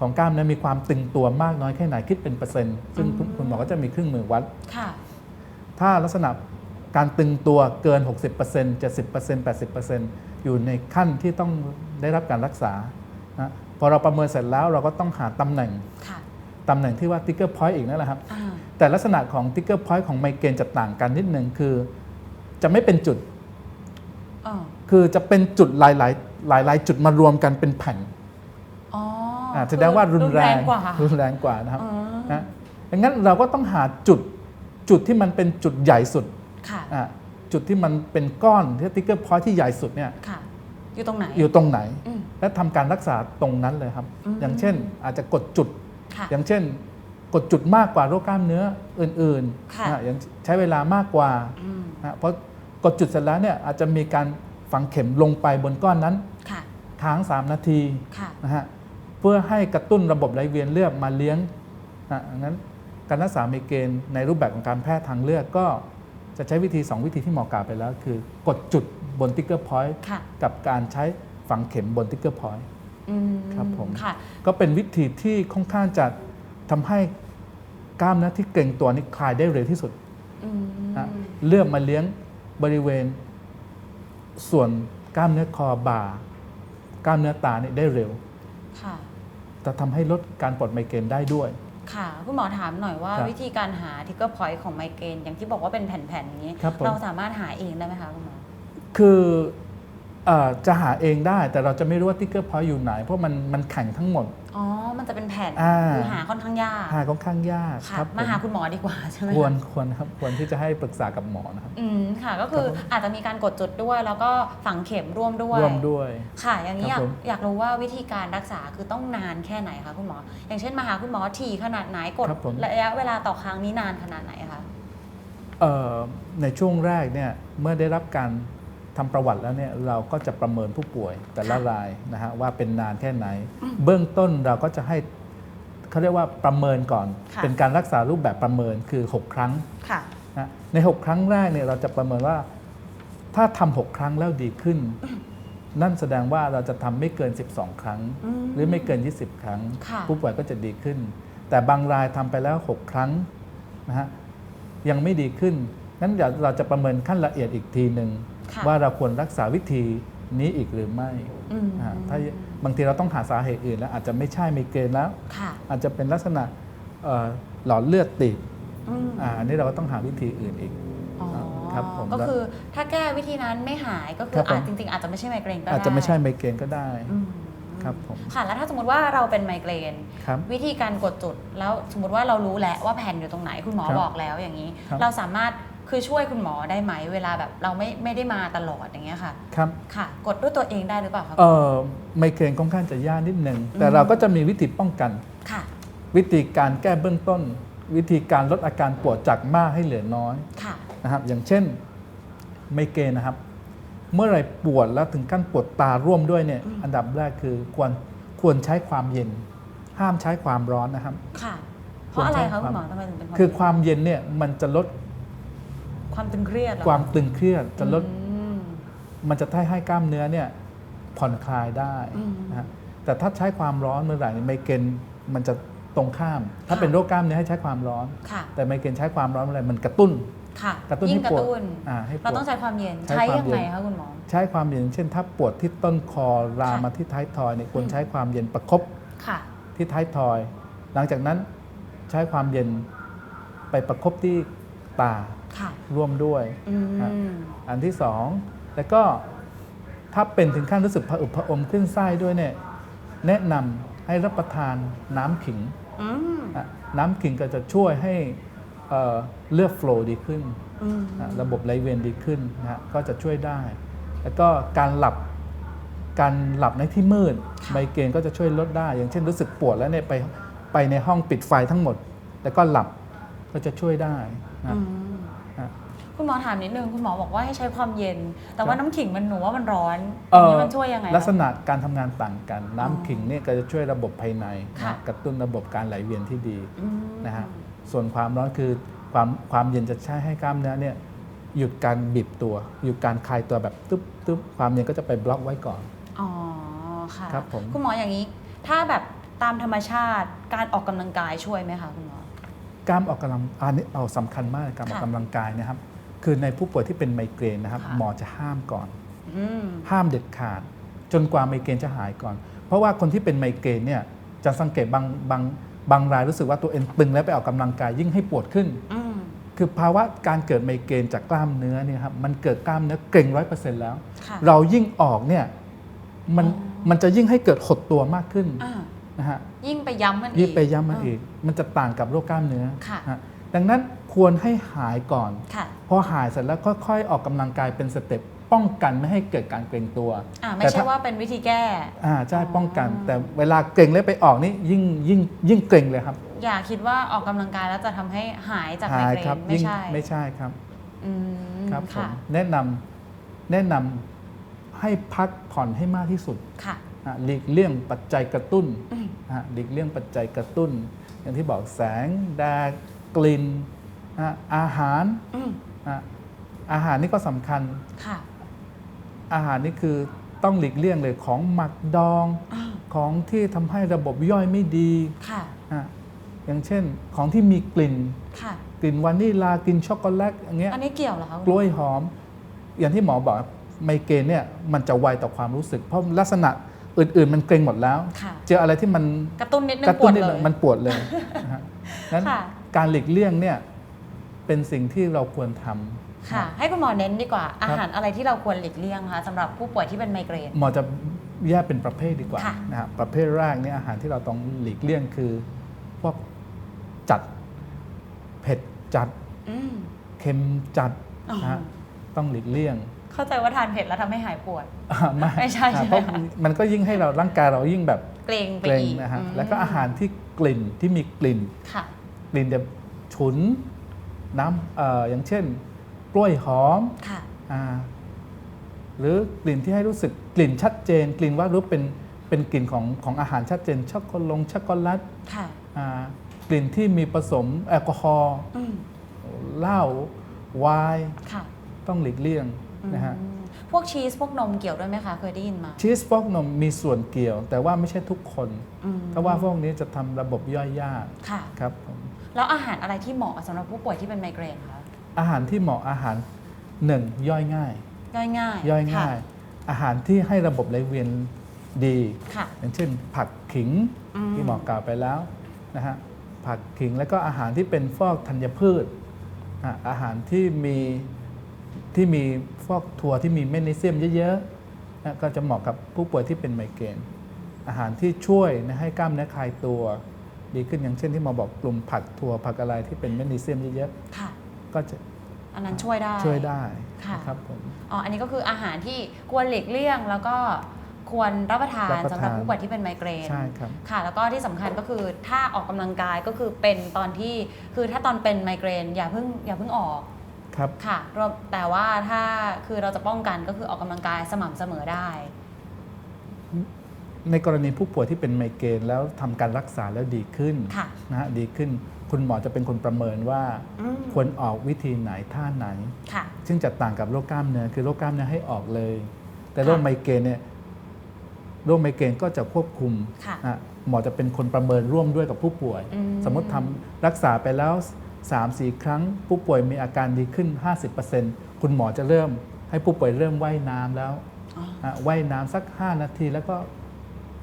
[SPEAKER 2] ของกล้ามเนื้อมีความตึงตัวมากน้อยแค่ไหนคิดเป็นเปอร์เซ็นต์ซึ่งคุณ
[SPEAKER 1] อืม
[SPEAKER 2] คุณหมอก็จะมีเครื่องมือวัด
[SPEAKER 1] ค่ะ
[SPEAKER 2] ถ้าลักษณะการตึงตัวเกิน 60% 70% 80%อยู่ในขั้นที่ต้องได้รับการรักษานะพอเราประเมินเสร็จแล้วเราก็ต้องหาตำแหน่ง
[SPEAKER 1] ค่ะ
[SPEAKER 2] ตำแหน่งที่ว่า trigger point อีกนั่นแหละครับ
[SPEAKER 1] อ่า
[SPEAKER 2] แต่ลักษณะของ trigger point ของไมเกรนจะต่างกันนิดหนึ่งคือ จะไม่เป็นจุด
[SPEAKER 1] อ๋อ
[SPEAKER 2] คือจะเป็นจุดหลาย ๆ หลายๆ จุดมารวมกันเป็นแผ่น
[SPEAKER 1] อ๋อ
[SPEAKER 2] อ่าแสดงว่ารุนแรง
[SPEAKER 1] กว่า
[SPEAKER 2] รุนแรงกว่านะครับ
[SPEAKER 1] อ๋อ
[SPEAKER 2] นะดังนั้นเราก็ต้องหาจุดจุดที่มันเป็นจุดใหญ่สุด
[SPEAKER 1] ค่ะ
[SPEAKER 2] อะจุดที่มันเป็นก้อนที่ trigger point ที่ใหญ่สุดเนี่ย
[SPEAKER 1] ค่ะ อยู่ตรงไหน
[SPEAKER 2] อยู่ตรงไหน
[SPEAKER 1] อืม
[SPEAKER 2] และทำการรักษาตรงนั้นเลยครับ
[SPEAKER 1] อืม
[SPEAKER 2] อย่างเช่นอาจจะกดจุด
[SPEAKER 1] ค่ะ
[SPEAKER 2] อย่างเช่น กดจุดมากกว่าโรคกล้ามเนื้ออื่น
[SPEAKER 1] ค่ะ
[SPEAKER 2] ๆอะอย่างใช้เวลามากกว่า
[SPEAKER 1] อืม
[SPEAKER 2] อะเพราะกดจุดเสร็จแล้วเนี่ยอาจจะมีการ ฝังเข็มลงไปบนก้อนนั้น
[SPEAKER 1] ค่ะ
[SPEAKER 2] ค้าง 3 นาที
[SPEAKER 1] ค่ะ
[SPEAKER 2] นะฮะเพื่อให้กระตุ้นระบบไหลเวียนเลือดมาเลี้ยงนะงั้นการรักษาไมเกรนในรูปแบบของการแพทย์ทางเลือกก็จะใช้วิธี 2 วิธีที่หมอกล่าวไปแล้ว คือกดจุดบนติ๊กเกอร์พอยต์
[SPEAKER 1] ค่ะ
[SPEAKER 2] กับการใช้ฝังเข็มบนติ๊กเกอร์พอยต์
[SPEAKER 1] อืม
[SPEAKER 2] ครับผม
[SPEAKER 1] ค่ะ
[SPEAKER 2] ก็เป็นวิธีที่ค่อนข้างจะทำให้กล้ามเนื้อที่เกร็งตัวนี้คลายได้เร็วที่สุด
[SPEAKER 1] อืม
[SPEAKER 2] นะเลือดมาเลี้ยงบริเวณ ส่วนกล้ามเนื้อคอบ่ากล้ามเนื้อตานี่ได้เร็ว
[SPEAKER 1] ค่ะ
[SPEAKER 2] จะทำให้ลดการปวดไมเกรนได้ด้วย
[SPEAKER 1] ค่ะคุณหมอถามหน่อยว่า
[SPEAKER 2] ครับ
[SPEAKER 1] วิธีการหาทิกเกอร์พอยต์ของไมเกรนอย่างที่บอกว่าเป็นแผ่นๆอย่างนี้
[SPEAKER 2] ครับผม
[SPEAKER 1] เราสามารถหาเองได้ไหมคะคุณหมอ
[SPEAKER 2] คือเอ่อจะหาเองได้แต่เราจะไม่รู้ว่าติ๊กเกอร์พอยต์อยู่ไหน เพราะมันมันแข็งทั้งหมด
[SPEAKER 1] อ๋อ มันจะเป็นแผ่น
[SPEAKER 2] อ่า
[SPEAKER 1] คือหาค่อนข้างยาก
[SPEAKER 2] หาค่อนข้างยาก
[SPEAKER 1] ค่ะ
[SPEAKER 2] ครับ
[SPEAKER 1] มาหา
[SPEAKER 2] ผ
[SPEAKER 1] คุณหมอดีกว่าใช่ไหม
[SPEAKER 2] ควร
[SPEAKER 1] คะ
[SPEAKER 2] ควรครับควรที่จะให้ปรึกษากับหมอนะครับ
[SPEAKER 1] อืมค่ะก็คือ
[SPEAKER 2] ครับผม
[SPEAKER 1] อาจจะมีการกดจุดด้วย แล้วก็ฝังเข็มร่วมด้วย
[SPEAKER 2] ร่วมด้วย
[SPEAKER 1] ค่ะ อย่างนี้อ
[SPEAKER 2] ครั
[SPEAKER 1] ยา
[SPEAKER 2] บ
[SPEAKER 1] ก
[SPEAKER 2] ผม
[SPEAKER 1] อยากรู้ว่าวิธีการรักษาคือต้องนานแค่ไหนคะคุณหมอ อย่างเช่นมาหาคุณหมอถี่ขนาดไหนกด
[SPEAKER 2] ครับผม
[SPEAKER 1] ระยะเวลาต่อครั้งนี้นานขนาดไหนคะ
[SPEAKER 2] เอ่อในช่วงแรกเนี่ยเมื่อได้รับการ ทำประวัติแล้วเนี่ยเราก็จะประเมินผู้ป่วยแต่ละ
[SPEAKER 1] ค่ะ
[SPEAKER 2] รายนะฮะว่าเป็นนานแค่ไหน เบื้องต้นเราก็จะให้เขาเรียกว่าประเมินก่อน
[SPEAKER 1] ค่ะ
[SPEAKER 2] เป็นการรักษารูปแบบประเมินคือ 6 ครั้ง
[SPEAKER 1] ค่ะ
[SPEAKER 2] นะใน 6 ครั้งแรกเนี่ยเราจะประเมินว่า ถ้าทำ6ครั้งแล้วดีขึ้น นั่นแสดงว่าเราจะทำไม่เกิน 12 ครั้ง
[SPEAKER 1] อืม
[SPEAKER 2] หรือไม่เกิน 20 ครั้ง
[SPEAKER 1] ค่ะ
[SPEAKER 2] ผู้ป่วยก็จะดีขึ้น แต่บางรายทำไปแล้ว 6 ครั้งนะฮะยังไม่ดีขึ้นนั้นเดี๋ยวเราจะประเมินขั้นละเอียดอีกทีหนึ่ง
[SPEAKER 1] ค่ะ
[SPEAKER 2] ว่าเราควรรักษาวิธีนี้อีกหรือไม่
[SPEAKER 1] อืม
[SPEAKER 2] นะฮะถ้าบางทีเราต้องหาสาเหตุอื่นแล้ว อาจจะไม่ใช่ไมเกรนแล้ว
[SPEAKER 1] ค่ะ
[SPEAKER 2] อาจจะเป็นลักษณะเอ่อหลอดเลือดตีบ
[SPEAKER 1] อืม
[SPEAKER 2] อ่าอันนี้เราก็ต้องหาวิธีอื่นอีก
[SPEAKER 1] อ๋อ
[SPEAKER 2] ครับผม
[SPEAKER 1] ก็คือถ้าแก้วิธีนั้นไม่หายก็คื
[SPEAKER 2] ครั
[SPEAKER 1] อบ
[SPEAKER 2] ผม
[SPEAKER 1] อาจจริงๆ อาจจะไม่ใช่ไมเกรนก็ได้
[SPEAKER 2] อาจจะไม่ใช่ไมเกรนก็ได้
[SPEAKER 1] อืม
[SPEAKER 2] ครับผม
[SPEAKER 1] ค่ะแล้วถ้าสมมติว่าเราเป็นไมเกรน
[SPEAKER 2] ครับ
[SPEAKER 1] วิธีการกดจุด แล้วสมมติว่าเรารู้แล้วว่าแผ่นอยู่ตรงไหนคุณหมอ
[SPEAKER 2] ครับ
[SPEAKER 1] บอกแล้วอย่างนี้
[SPEAKER 2] ครับ
[SPEAKER 1] เราสามารถ คือช่วยคุณหมอได้ไหม เวลาแบบเราไม่ไม่ได้มาตลอดอย่างเงี้ยค่ะ
[SPEAKER 2] ครับ
[SPEAKER 1] ค่ะ กดด้วยตัวเองได้หรือเปล่าคะ
[SPEAKER 2] เอ่อไมเกรนค่อนข้างจะยากนิดนึงแต่
[SPEAKER 1] อืม
[SPEAKER 2] เราก็จะมีวิธีป้องกัน
[SPEAKER 1] ค่ะ
[SPEAKER 2] วิธีการแก้เบื้องต้น วิธีการลดอาการปวดจากมากให้เหลือน้อย
[SPEAKER 1] ค่ะ
[SPEAKER 2] นะครับ อย่างเช่นไมเกรนนะครับ เมื่อไหรปวดแล้วถึงขั้นปวดตาร่วมด้วยเนี่ย
[SPEAKER 1] อืม
[SPEAKER 2] อันดับแรกคือควรควรใช้ความเย็น ห้ามใช้ความร้อนนะครับ
[SPEAKER 1] ค่ะ เพราะอะไร
[SPEAKER 2] ควรใช้
[SPEAKER 1] คะ
[SPEAKER 2] ค
[SPEAKER 1] คุ
[SPEAKER 2] วาม
[SPEAKER 1] ณหมอทำไมถึงเป็น
[SPEAKER 2] คือความเย็นเนี่ยมันจะลด
[SPEAKER 1] ความตึงเครียดเหรอ
[SPEAKER 2] ความตึงเครียดจะลด
[SPEAKER 1] อืม
[SPEAKER 2] มันจะทำให้กล้ามเนื้อเนี่ยผ่อนคลายได้
[SPEAKER 1] อืม
[SPEAKER 2] นะฮะแต่ถ้าใช้ความร้อนเมื่อไหร่เนี่ยไมเกรนมันจะตรงข้าม ถ้า
[SPEAKER 1] ค่ะ
[SPEAKER 2] เป็นโรคกล้ามเนื้อให้ใช้ความร้อน
[SPEAKER 1] ค่ะ
[SPEAKER 2] แต่ไมเกรนใช้ความร้อนเมื่อไหร่มันกระตุ้น
[SPEAKER 1] ค่ะ
[SPEAKER 2] กระตุ้น
[SPEAKER 1] ยิ่ง
[SPEAKER 2] ให้
[SPEAKER 1] ก
[SPEAKER 2] ปวด
[SPEAKER 1] ระตุ้น
[SPEAKER 2] อ่าให้ปวด
[SPEAKER 1] เราต้องใช้ความเย็น
[SPEAKER 2] ใช้
[SPEAKER 1] ใช้
[SPEAKER 2] ความ
[SPEAKER 1] ยังไง
[SPEAKER 2] เย็น
[SPEAKER 1] คะคุณหมอ
[SPEAKER 2] ใช้ความเย็นเช่น ถ้าปวดที่ต้นคอลาม
[SPEAKER 1] ค่ะ
[SPEAKER 2] มาที่ท้ายทอยเนี่ยควร
[SPEAKER 1] อืม
[SPEAKER 2] ใช้ความเย็นประคบ
[SPEAKER 1] ค่ะ
[SPEAKER 2] ที่ท้ายทอย หลังจากนั้นใช้ความเย็นไปประคบที่ตา
[SPEAKER 1] ค่ะ
[SPEAKER 2] ร่วมด้วย
[SPEAKER 1] อื
[SPEAKER 2] ครับ
[SPEAKER 1] ม
[SPEAKER 2] อันที่สองแล้วก็ถ้าเป็นถึงขั้นรู้สึกผะอึกผะอมขึ้นไส้ด้วยเนี่ยแนะนำให้รับประทานน้ำขิง
[SPEAKER 1] อืม
[SPEAKER 2] อะน้ำขิงก็จะช่วยให้เอ่อเลือดโฟลว์ดีขึ้น
[SPEAKER 1] อืม
[SPEAKER 2] นะระบบไหลเวียนดีขึ้นนะฮะก็จะช่วยได้ แล้วก็การหลับการหลับในที่มืด
[SPEAKER 1] ค่ะ
[SPEAKER 2] ไมเกรนก็จะช่วยลดได้ อย่างเช่นรู้สึกปวดแล้วเนี่ยไปไปในห้องปิดไฟทั้งหมด แล้วก็หลับก็จะช่วยได้นะ
[SPEAKER 1] อืม
[SPEAKER 2] ฮะ
[SPEAKER 1] คุณหมอถามนิดนึงคุณหมอบอกว่าให้ใช้ความเย็น แต่ว่า
[SPEAKER 2] ครับ
[SPEAKER 1] น้ำขิงมันหนูว่ามันร้อน
[SPEAKER 2] เอ่อ
[SPEAKER 1] นี่มันช่วยยังไง
[SPEAKER 2] ลักษ
[SPEAKER 1] คะ
[SPEAKER 2] ณะการทำงานต่างกัน
[SPEAKER 1] อ๋อ
[SPEAKER 2] น้ำขิงเนี่ยก็จะช่วยระบบภายใน
[SPEAKER 1] ค่ะ
[SPEAKER 2] นะกระตุ้นระบบการไหลเวียนที่ดี
[SPEAKER 1] อืม
[SPEAKER 2] นะฮะส่วนความร้อนคือความความเย็นจะใช้ให้กล้ามเนื้อเนี่ยหยุดการบีบตัว หยุดการคลายตัวแบบตึ๊บตึ๊บความเย็นก็จะไปบล็อกไว้ก่อน
[SPEAKER 1] อ๋อค่ะ
[SPEAKER 2] ครับผม
[SPEAKER 1] คุณหมออย่างนี้ ถ้าแบบตามธรรมชาติการออกกำลังกายช่วยไหมคะคุณหมอ
[SPEAKER 2] การออกกำลังอันนี้เอาสำคัญมากการออก
[SPEAKER 1] ค่ะ
[SPEAKER 2] กำลังกายนะครับ คือในผู้ป่วยที่เป็นไมเกรนนะครับ
[SPEAKER 1] ค่ะ
[SPEAKER 2] หมอจะห้ามก่อน
[SPEAKER 1] อืม
[SPEAKER 2] ห้ามเด็ดขาด จนกว่าไมเกรนจะหายก่อน เพราะว่าคนที่เป็นไมเกรนเนี่ยจะสังเกตบางบางบางรายรู้สึกว่าตัวเองตึงแล้วไปออกกำลังกายยิ่งให้ปวดขึ้น
[SPEAKER 1] อืม
[SPEAKER 2] คือภาวะการเกิดไมเกรนจากกล้ามเนื้อเนี่ยครับมันเกิดกล้ามเนื้อเกร็งร้อยเปอร์เซ็นต์แล้ว
[SPEAKER 1] ค่ะ
[SPEAKER 2] เรายิ่งออกเนี่ยมัน
[SPEAKER 1] อ๋อ
[SPEAKER 2] มันจะยิ่งให้เกิดหดตัวมากขึ้น
[SPEAKER 1] อ่า
[SPEAKER 2] นะฮะ
[SPEAKER 1] ยิ่งไปย้ำมันอีก
[SPEAKER 2] ยิ่งไปย้ำมันอีกมันจะต่างกับโรคกล้ามเนื้อ
[SPEAKER 1] ค่ะ
[SPEAKER 2] ฮะ ดังนั้นควรให้หายก่อน
[SPEAKER 1] ค่ะ
[SPEAKER 2] พอหายเสร็จแล้วค่อยๆออกกำลังกายเป็นสเต็ปป้องกันไม่ให้เกิดการเกร็งตัว
[SPEAKER 1] อ่าไม่
[SPEAKER 2] แต่
[SPEAKER 1] ใช่
[SPEAKER 2] ถ้า
[SPEAKER 1] ว่าเป็นวิธีแก้
[SPEAKER 2] อ่าใช่
[SPEAKER 1] อ๋อ
[SPEAKER 2] ป้องกัน แต่เวลาเกร็งแล้วไปออกนี่ยิ่งยิ่งยิ่งเกร็งเลยครับ
[SPEAKER 1] อย่าคิดว่าออกกำลังกายแล้วจะทำให้หายจากไม
[SPEAKER 2] หาย
[SPEAKER 1] เกร
[SPEAKER 2] ครั
[SPEAKER 1] นไม่
[SPEAKER 2] ยิ่ง
[SPEAKER 1] ใช่
[SPEAKER 2] ไม่ใช่ครับ
[SPEAKER 1] อืม
[SPEAKER 2] ครับผม
[SPEAKER 1] ค่ะ
[SPEAKER 2] แนะนำแนะนำให้พักผ่อนให้มากที่สุด
[SPEAKER 1] ค่ะ
[SPEAKER 2] อะหลีกเลี่ยงปัจจัยกระตุ้น
[SPEAKER 1] อืม
[SPEAKER 2] อะหลีกเลี่ยงปัจจัยกระตุ้น อย่างที่บอกแสงแดด กลิ่นอะอาหาร
[SPEAKER 1] อืม
[SPEAKER 2] อะอาหารนี่ก็สำคัญ
[SPEAKER 1] ค่ะ
[SPEAKER 2] อาหารนี่คือต้องหลีกเลี่ยงเลยของหมักดอง
[SPEAKER 1] อ่า
[SPEAKER 2] ของที่ทำให้ระบบย่อยไม่ดี
[SPEAKER 1] ค่ะ
[SPEAKER 2] อะอย่างเช่นของที่มีกลิ่น
[SPEAKER 1] ค่ะ
[SPEAKER 2] กลิ่นวานิลากลิ่นช็อกโกแลตอย่างเงี้ย
[SPEAKER 1] อันนี้เกี่ยวเหรอคะคุณ
[SPEAKER 2] กล้วยหอม อย่างที่หมอบอกไมเกรนเนี่ยมันจะไวต่อความรู้สึก เพราะลักษณะอื่น ๆ มันเกร็งหมดแล้ว
[SPEAKER 1] ค่ะ
[SPEAKER 2] เจออะไรที่มัน
[SPEAKER 1] กระตุ้นนิดนึง
[SPEAKER 2] กระ
[SPEAKER 1] ป
[SPEAKER 2] ตุ้
[SPEAKER 1] วนด
[SPEAKER 2] นิด
[SPEAKER 1] เล
[SPEAKER 2] หนึ่
[SPEAKER 1] ย
[SPEAKER 2] งมันปวดเลยนะฮะนั้น
[SPEAKER 1] ค่ะ
[SPEAKER 2] การหลีกเลี่ยงเนี่ยเป็นสิ่งที่เราควรทำ
[SPEAKER 1] ค่ะ ให้คุณหมอเน้นดีกว่า
[SPEAKER 2] ครับ
[SPEAKER 1] อาหารอะไรที่เราควรหลีกเลี่ยงคะสำหรับผู้ป่วยที่เป็นไมเกรน
[SPEAKER 2] หมอจะแยกเป็นประเภทดีกว่า
[SPEAKER 1] ค่ะ
[SPEAKER 2] นะครับประเภทแรกเนี่ยอาหารที่เราต้องหลีกเลี่ยงคือ พวกจัดเผ็ดจัด
[SPEAKER 1] อืม
[SPEAKER 2] เค็มจัด
[SPEAKER 1] อ๋อ
[SPEAKER 2] นะฮะต้องหลีกเลี่ยง
[SPEAKER 1] เข้าใจว่าทานเผ็ดแล้วทำให้หายปวด
[SPEAKER 2] อ่าไม่
[SPEAKER 1] ไม่ใช่
[SPEAKER 2] อ่า
[SPEAKER 1] ใช่ไหม
[SPEAKER 2] เพราะ
[SPEAKER 1] คะ
[SPEAKER 2] มันก็ยิ่งให้เราร่างกายเรายิ่งแบบ
[SPEAKER 1] เกรงไป
[SPEAKER 2] เกรง
[SPEAKER 1] อีก
[SPEAKER 2] นะฮะ
[SPEAKER 1] ม
[SPEAKER 2] แล้วก็อาหารที่กลิ่นที่มีกลิ่น
[SPEAKER 1] ค่ะ
[SPEAKER 2] ก ลิ่นจะฉุนน้ำเอ่ออย่างเช่น กล้วยหอม
[SPEAKER 1] ค่ะ
[SPEAKER 2] อ่าหรือกลิ่นที่ให้รู้สึกกลิ่นชัดเจน กลิ่นว่ารู้เป็นเป็นกลิ่นของของอาหารชัดเจนช็อกโกแลตช็อกโกแลต
[SPEAKER 1] ค่ะ
[SPEAKER 2] อ่ากลิ่นที่มีผสมแอลกอฮอล์
[SPEAKER 1] อืม
[SPEAKER 2] เหล้าไวน์
[SPEAKER 1] ค่ะ
[SPEAKER 2] ต้องหลีกเลี่ยงนะฮะ
[SPEAKER 1] อืมพวกชีสพวกนมเกี่ยวด้วยไหมคะ เคยได้ยินมา
[SPEAKER 2] ชีสฟอกนมมีส่วนเกี่ยว แต่ว่าไม่ใช่ทุกคน
[SPEAKER 1] อืม
[SPEAKER 2] เพราะว่าพวกนี้จะทำระบบย่อยยาก
[SPEAKER 1] ค่ะ
[SPEAKER 2] ครับผม
[SPEAKER 1] แล้วอาหารอะไรที่เหมาะสำหรับผู้ป่วยที่เป็นไมเกรนคะ
[SPEAKER 2] อาหารที่เหมาะอาหารหนึ่งย่อยง่าย
[SPEAKER 1] ย่อยง่าย
[SPEAKER 2] ย่อยง่าย อาหารที่ให้ระบบไหลเวียนดี
[SPEAKER 1] ค่ะ
[SPEAKER 2] อย่างเช่น ผักขิง
[SPEAKER 1] อืม
[SPEAKER 2] ที่หมอกล่าวไปแล้วนะฮะผักขิงแล้วก็อาหารที่เป็นฟอกธัญพืชอะอาหารที่มีที่มีฟอกถั่วที่มีแมกนีเซียมเยอะๆนะก็จะเหมาะกับผู้ป่วยที่เป็นไมเกรนอาหารที่ช่วยนะให้กล้ามเนื้อคลายตัว ดีขึ้นอย่างเช่นที่หมอบอกกลุ่มผักถั่วผักอะไรที่เป็นแมกนีเซียมเยอะ
[SPEAKER 1] ค่ะ
[SPEAKER 2] ๆก็จะ
[SPEAKER 1] อันนั้นช่วยได้
[SPEAKER 2] ช่วยได้
[SPEAKER 1] ค่ะ
[SPEAKER 2] นะครับผม
[SPEAKER 1] อ๋อ อันนี้ก็คืออาหารที่ควรหลีกเลี่ยง แล้วก็ควรรับประทาน
[SPEAKER 2] รับประทาน
[SPEAKER 1] สำหรับผู้ป่วยที่เป็นไมเกรน
[SPEAKER 2] ใช่ครับ
[SPEAKER 1] ค่ะ แล้วก็ที่สำคัญก็คือถ้าออกกำลังกายก็คือเป็นตอนที่คือถ้าตอนเป็นไมเกรนอย่าเพิ่งอย่าเพิ่งออก
[SPEAKER 2] ครับ
[SPEAKER 1] ค่ะรวมแต่ว่าถ้าคือเราจะป้องกันก็คือออกกำลังกายสม่ำเสมอได้
[SPEAKER 2] ในกรณีผู้ป่วยที่เป็นไมเกรนแล้วทำการรักษาแล้วดีขึ้น
[SPEAKER 1] ค่ะ
[SPEAKER 2] นะฮะดีขึ้น คุณหมอจะเป็นคนประเมินว่า
[SPEAKER 1] อืม
[SPEAKER 2] ควรออกวิธีไหนท่าไหน
[SPEAKER 1] ค่ะ
[SPEAKER 2] ซึ่งจะต่างกับโรคกล้ามเนื้อคือโรคกล้ามเนื้อให้ออกเลย แต่โรค
[SPEAKER 1] ค่ะ
[SPEAKER 2] ไมเกรนเนี่ยโรคไมเกรนก็จะควบคุม
[SPEAKER 1] ค่ะ
[SPEAKER 2] นะหมอจะเป็นคนประเมินร่วมด้วยกับผู้ป่วย
[SPEAKER 1] อืม
[SPEAKER 2] สมมติทำรักษาไปแล้ว 3-4 ครั้ง ผู้ป่วยมีอาการดีขึ้น 50%คุณหมอจะเริ่มให้ผู้ป่วยเริ่มว่ายน้ำแล้ว
[SPEAKER 1] อ๋อ
[SPEAKER 2] อะว่ายน้ำสัก 5 นาทีแล้วก็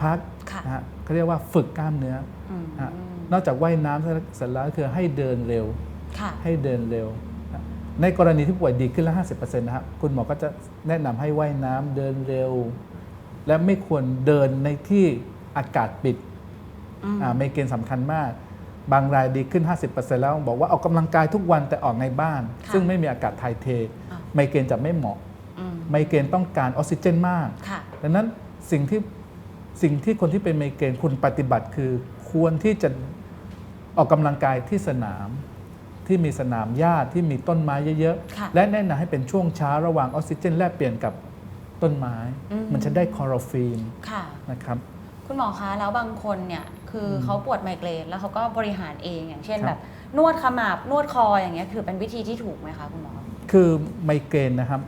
[SPEAKER 2] พัก
[SPEAKER 1] ค่ะ
[SPEAKER 2] นะฮะเขาเรียกว่าฝึกกล้ามเนื้อ
[SPEAKER 1] อืม
[SPEAKER 2] อะนอกจากว่ายน้ำเสร็จแล้วก็คือให้เดินเร็ว
[SPEAKER 1] ค่ะ
[SPEAKER 2] ให้เดินเร็วนะในกรณีที่ป่วยดีขึ้นแล้ว50%นะครับคุณหมอก็จะแนะนำให้ว่ายน้ำเดินเร็ว และไม่ควรเดินในที่อากาศปิด
[SPEAKER 1] อืม
[SPEAKER 2] อ่าไมเกรนสำคัญมาก บางรายดีขึ้น 50%แล้วบอกว่าออกกำลังกายทุกวันแต่ออกในบ้าน
[SPEAKER 1] ค่ะ
[SPEAKER 2] ซึ่งไม่มีอากาศถ่ายเท
[SPEAKER 1] อะ
[SPEAKER 2] ไมเกรนจะไม่เหมาะ
[SPEAKER 1] อืม
[SPEAKER 2] ไมเกรนต้องการออกซิเจนมาก
[SPEAKER 1] ค่ะ
[SPEAKER 2] ดังนั้นสิ่งที่ สิ่งที่คนที่เป็นไมเกรนคุณปฏิบัติคือควรที่จะออกกำลังกายที่สนามที่มีสนามหญ้าที่มีต้นไม้เยอะ
[SPEAKER 1] ค่ะ
[SPEAKER 2] ๆ และแนะนำให้เป็นช่วงเช้าระหว่างออกซิเจนแลกเปลี่ยนกับต้นไม้
[SPEAKER 1] อืม
[SPEAKER 2] มันจะได้คลอโรฟิล
[SPEAKER 1] ค่ะ
[SPEAKER 2] นะครับ
[SPEAKER 1] คุณหมอคะแล้วบางคนเนี่ยคืออ
[SPEAKER 2] ม
[SPEAKER 1] เขาปวดไมเกรนแล้วเขาก็บริหารเองอย่างเช่น
[SPEAKER 2] ครับ
[SPEAKER 1] แบบนวดขมับนวดคออย่างเงี้ยคือเป็นวิธีที่ถูกไหมคะคุณหมอ
[SPEAKER 2] คือไมเกรนนะครับ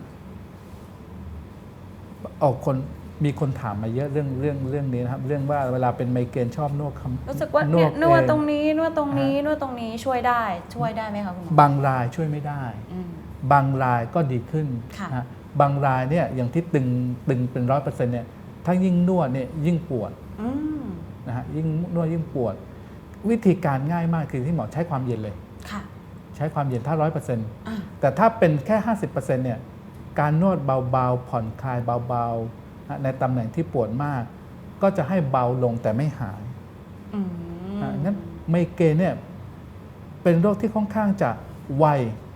[SPEAKER 2] ออกคน มีคนถามมาเยอะเรื่องเรื่องเรื่องนี้นะครับ เรื่องว่าเวลาเป็นไมเกรนชอบนวดคำ
[SPEAKER 1] รู้สึกว่าเนี่ยนวด
[SPEAKER 2] เอ
[SPEAKER 1] ตรงนี้นวดตรงนี้นวดตรงนี้ช่วยได้ช่วยได้ไหมคะคุณหมอบา
[SPEAKER 2] งรายช่วยไม่ได้
[SPEAKER 1] อืม
[SPEAKER 2] บางรายก็ดีขึ้น
[SPEAKER 1] ค่ะ
[SPEAKER 2] นะบางรายเนี่ยอย่างที่ตึงตึงเป็นร้อยเปอร์เซ็นต์เนี่ยถ้ายิ่งนวดเนี่ยยิ่งปวด
[SPEAKER 1] อืม
[SPEAKER 2] นะฮะยิ่งนวดยิ่งปวด วิธีการง่ายมากคือที่หมอใช้ความเย็นเลย
[SPEAKER 1] ค่ะ
[SPEAKER 2] ใช้ความเย็นถ้าร้อยเปอร์เซ็นต์
[SPEAKER 1] อะ
[SPEAKER 2] แต่ถ้าเป็นแค่50%เนี่ยการนวดเบาๆผ่อนคลายเบาๆนะ ในตำแหน่งที่ปวดมาก ก็จะให้เบาลงแต่ไม่หาย
[SPEAKER 1] อืม
[SPEAKER 2] อะงั้นไมเกรนเนี่ยเป็นโรคที่ค่อนข้างจะไว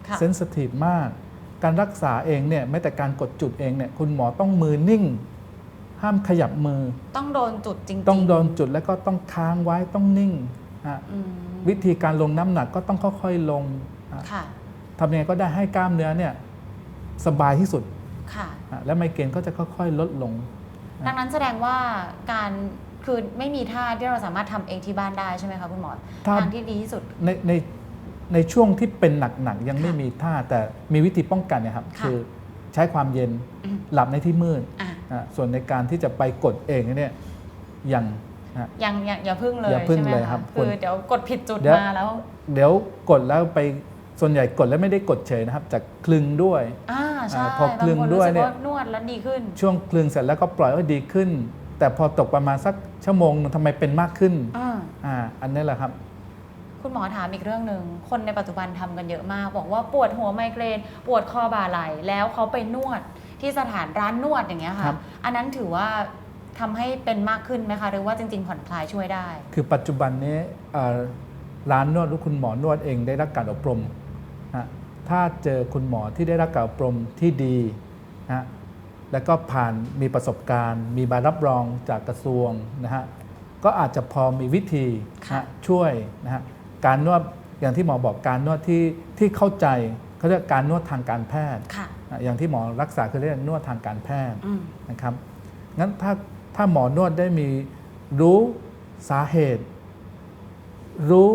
[SPEAKER 1] ค่ะ
[SPEAKER 2] เซนสทีฟมาก การรักษาเองเนี่ยแม้แต่การกดจุดเองเนี่ยคุณหมอต้องมือนิ่ง ห้ามขยับมือ
[SPEAKER 1] ต้องโดนจุดจริงๆ
[SPEAKER 2] ต้องโดนจุดแล้วก็ต้องค้างไว้ต้องนิ่งอะ
[SPEAKER 1] อืม
[SPEAKER 2] วิธีการลงน้ำหนักก็ต้องค่อยๆลงอะ
[SPEAKER 1] ค่ะ
[SPEAKER 2] ทำยังไงก็ได้ให้กล้ามเนื้อเนี่ยสบายที่สุด
[SPEAKER 1] ค่ะ
[SPEAKER 2] อะ และไมเกรนก็จะค่อยๆ ลดลง
[SPEAKER 1] ดังนั้นแสดงว่าการคือไม่มีท่าที่เราสามารถทำเองที่บ้านได้ใช่ไหมคะคุณหมอ
[SPEAKER 2] ถ้า
[SPEAKER 1] ทางที่ดีที่สุด
[SPEAKER 2] ในในในช่วงที่เป็นหนักๆยังไม่
[SPEAKER 1] ค่ะ
[SPEAKER 2] มีท่าแต่มีวิธีป้องกันเนะครับ
[SPEAKER 1] ค่ะ
[SPEAKER 2] คือใช้ความเย็น
[SPEAKER 1] อืม
[SPEAKER 2] หลับในที่มืด
[SPEAKER 1] อะ
[SPEAKER 2] อะส่วนในการที่จะไปกดเองเนี่ยยังอะ
[SPEAKER 1] ยังยังอย่าพึ่งเลย
[SPEAKER 2] อย่าพึ่ง
[SPEAKER 1] ใช่ไหม
[SPEAKER 2] เลยครั
[SPEAKER 1] คะ
[SPEAKER 2] บ
[SPEAKER 1] คือ
[SPEAKER 2] คุณ
[SPEAKER 1] เดี๋ยวกดผิดจุด
[SPEAKER 2] เดี๋ยว
[SPEAKER 1] มาแล้ว
[SPEAKER 2] เดี๋ยวกดแล้วไป ส่วนใหญ่กดแล้วไม่ได้กดเฉยนะครับจะคลึงด้วย
[SPEAKER 1] อ่าใช่
[SPEAKER 2] อ่าพอคลึง
[SPEAKER 1] บางคน
[SPEAKER 2] ด้วย
[SPEAKER 1] รู้สึก
[SPEAKER 2] เนี่ย
[SPEAKER 1] นวดแล้วดีขึ้น
[SPEAKER 2] ช่วงคลึงเสร็จแล้วก็ปล่อยให้ดีขึ้น แต่พอตกประมาณสักชั่วโมงหนึ่งทำไมเป็นมากขึ้น
[SPEAKER 1] อ่า
[SPEAKER 2] อ่าอันนี้แหละครับ
[SPEAKER 1] คุณหมอถามอีกเรื่องหนึ่ง คนในปัจจุบันทำกันเยอะมาก บอกว่าปวดหัวไมเกรน ปวดคอบ่าไหล่ แล้วเขาไปนวดที่สถานร้านนวดอย่างเงี้ย
[SPEAKER 2] ครั
[SPEAKER 1] ค่ะ
[SPEAKER 2] บ
[SPEAKER 1] อันนั้นถือว่าทำให้เป็นมากขึ้นไหมคะ หรือว่าจริง ๆ ผ่อนคลายช่วยได้
[SPEAKER 2] คือปัจจุบันนี้เอ่อร้านนวดหรือคุณหมอนวดเองได้รับการอบรม นะถ้าเจอคุณหมอที่ได้รับการอบรมที่ดีนะแล้วก็ผ่านมีประสบการณ์ มีใบรับรองจากกระทรวงนะฮะก็อาจจะพอมีวิธีนะ
[SPEAKER 1] ค่ะ
[SPEAKER 2] ฮะช่วยนะฮะการนวดอย่างที่หมอบอกการนวดที่ที่เข้าใจเขาเรียกการนวดทางการแพทย์
[SPEAKER 1] ค่ะ
[SPEAKER 2] นะอย่างที่หมอรักษาคือเรียกนวดทางการแพทย์
[SPEAKER 1] อืม
[SPEAKER 2] นะครับงั้นถ้าถ้าหมอนวดได้มีรู้สาเหตุ รู้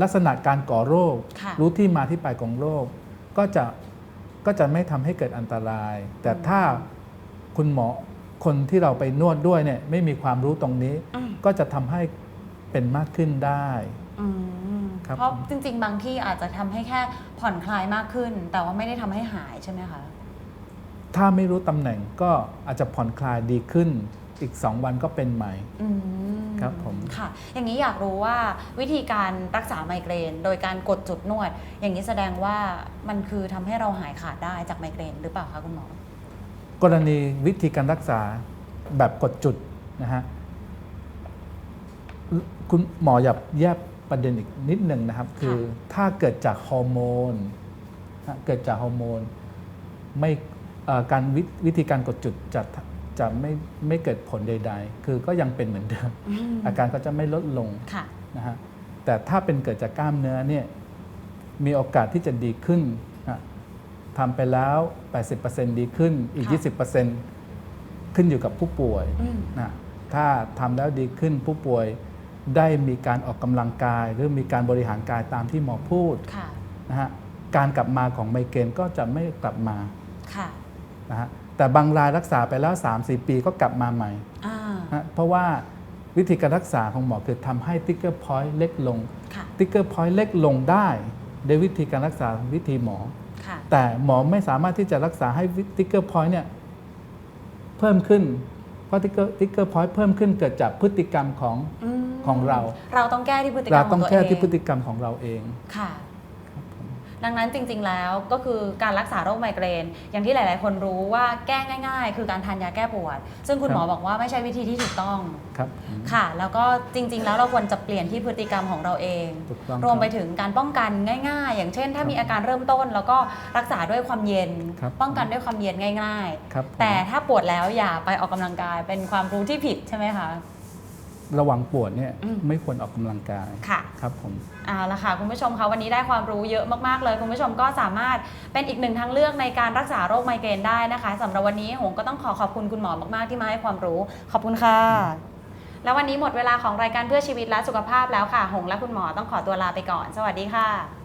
[SPEAKER 2] ลักษณะการก่อโรค
[SPEAKER 1] ค่ะ
[SPEAKER 2] รู้ที่มาที่ไปของโรค ก็จะก็จะไม่ทำให้เกิดอันตราย แต่ถ้าคุณหมอคนที่เราไปนวดด้วยเนี่ยไม่มีความรู้ตรงนี้
[SPEAKER 1] อืม
[SPEAKER 2] ก็จะทำให้เป็นมากขึ้นได้
[SPEAKER 1] อืม
[SPEAKER 2] ครับ
[SPEAKER 1] เพราะจริง ๆ บางที่อาจจะทำให้แค่ผ่อนคลายมากขึ้น แต่ว่าไม่ได้ทำให้หายใช่ไหมคะ
[SPEAKER 2] ถ้าไม่รู้ตำแหน่งก็อาจจะผ่อนคลายดีขึ้น อีก 2 วันก็เป็นใหม่
[SPEAKER 1] อืม
[SPEAKER 2] ครับผม
[SPEAKER 1] ค่ะ อย่างนี้อยากรู้ว่าวิธีการรักษาไมเกรน โดยการกดจุดนวด อย่างนี้แสดงว่ามันคือทำให้เราหายขาดได้จากไมเกรนหรือเปล่าคะคุณหมอ
[SPEAKER 2] กรณีวิธีการรักษาแบบกดจุดนะฮะคุณหมออยากแยกประเด็นอีกนิดหนึ่งนะครับ คือถ้าเกิดจากฮอร์โมนนะเกิดจากฮอร์โมนไม่เอ่อการวิวิธีการกดจุดจะ จะไม่ไม่เกิดผลใด ๆ คือก็ยังเป็นเหมือนเดิม
[SPEAKER 1] อืม
[SPEAKER 2] อาการก็จะไม่ลดลง
[SPEAKER 1] ค่ะ
[SPEAKER 2] นะฮะแต่ถ้าเป็นเกิดจากกล้ามเนื้อเนี่ยมีโอกาสที่จะดีขึ้นนะทำไปแล้ว 80%ดีขึ้นอีก
[SPEAKER 1] ค่ะ
[SPEAKER 2] 20%ขึ้นอยู่กับผู้ป่วย
[SPEAKER 1] อืม
[SPEAKER 2] นะถ้าทำแล้วดีขึ้นผู้ป่วยได้มีการออกกำลังกาย หรือมีการบริหารกายตามที่หมอพูด
[SPEAKER 1] ค่ะ
[SPEAKER 2] นะฮะการกลับมาของไมเกรนก็จะไม่กลับมา
[SPEAKER 1] ค่ะ
[SPEAKER 2] นะฮะ แต่บางรายรักษาไปแล้ว 3-4 ปีก็กลับมาใหม่
[SPEAKER 1] อ่า
[SPEAKER 2] นะเพราะว่าวิธีการรักษาของหมอคือทำให้ติ๊กเกอร์พอยต์เล็กลง
[SPEAKER 1] ค่ะ
[SPEAKER 2] ติ๊กเกอร์พอยต์เล็กลงได้ด้วยวิธีการรักษาวิธีหมอ
[SPEAKER 1] ค่ะ
[SPEAKER 2] แต่หมอไม่สามารถที่จะรักษาให้ติ๊กเกอร์พอยต์เนี่ยเพิ่มขึ้น เพราะติ๊กเกอร์ติ๊กเกอร์พอยต์เพิ่มขึ้นเกิดจากพฤติกรรมของ
[SPEAKER 1] อืม
[SPEAKER 2] ของเรา
[SPEAKER 1] เราต้องแก้ที่พฤติกร
[SPEAKER 2] เรา
[SPEAKER 1] รมข
[SPEAKER 2] ต้
[SPEAKER 1] อ
[SPEAKER 2] อง
[SPEAKER 1] งตัว
[SPEAKER 2] แก้
[SPEAKER 1] เอง
[SPEAKER 2] ที่พฤติกรรมของเราเอง
[SPEAKER 1] ค่ะ ดังนั้นจริง ๆ แล้วก็คือการรักษาโรคไมเกรน อย่างที่หลาย ๆ คนรู้ว่าแก้ง่าย ๆ คือการทานยาแก้ปวด ซึ่งคุณ
[SPEAKER 2] ครับ
[SPEAKER 1] หมอบอกว่าไม่ใช่วิธีที่ถูกต้อง
[SPEAKER 2] ครับ
[SPEAKER 1] ค่ะ แล้วก็จริง ๆ แล้วเราควรจะเปลี่ยนที่พฤติกรรมของเราเอง
[SPEAKER 2] ถูกต้อง
[SPEAKER 1] รวมไป
[SPEAKER 2] คบ
[SPEAKER 1] ถึงการป้องกันง่าย ๆ อย่างเช่น ถ้า
[SPEAKER 2] ครับ
[SPEAKER 1] มีอาการเริ่มต้น แล้วก็รักษาด้วยความเย็น
[SPEAKER 2] ครับ
[SPEAKER 1] ป้องกันด้วยความเย็นง่าย
[SPEAKER 2] ครับ
[SPEAKER 1] ๆแต่ถ้าปวดแล้วอย่าไปออกกำลังกายเป็นความรู้ที่ผิดใช่ไหมคะ
[SPEAKER 2] ระวังปวดเนี่ย
[SPEAKER 1] อืม
[SPEAKER 2] ไม่ควรออกกำลังกาย
[SPEAKER 1] ค่ะ
[SPEAKER 2] ครับผม
[SPEAKER 1] เอาละค่ะคุณผู้ชมคะวันนี้ได้ความรู้เยอะมากๆเลย คุณผู้ชมก็สามารถเป็นอีกหนึ่งทางเลือกในการรักษาโรคไมเกรนได้นะคะสำหรับวันนี้หงก็ต้องขอขอบคุณคุณหมอมากๆที่มาให้ความรู้ ขอบคุณค่ะ แล้ววันนี้หมดเวลาของรายการเพื่อชีวิตและสุขภาพแล้วค่ะ หงและคุณหมอต้องขอตัวลาไปก่อน สวัสดีค่ะ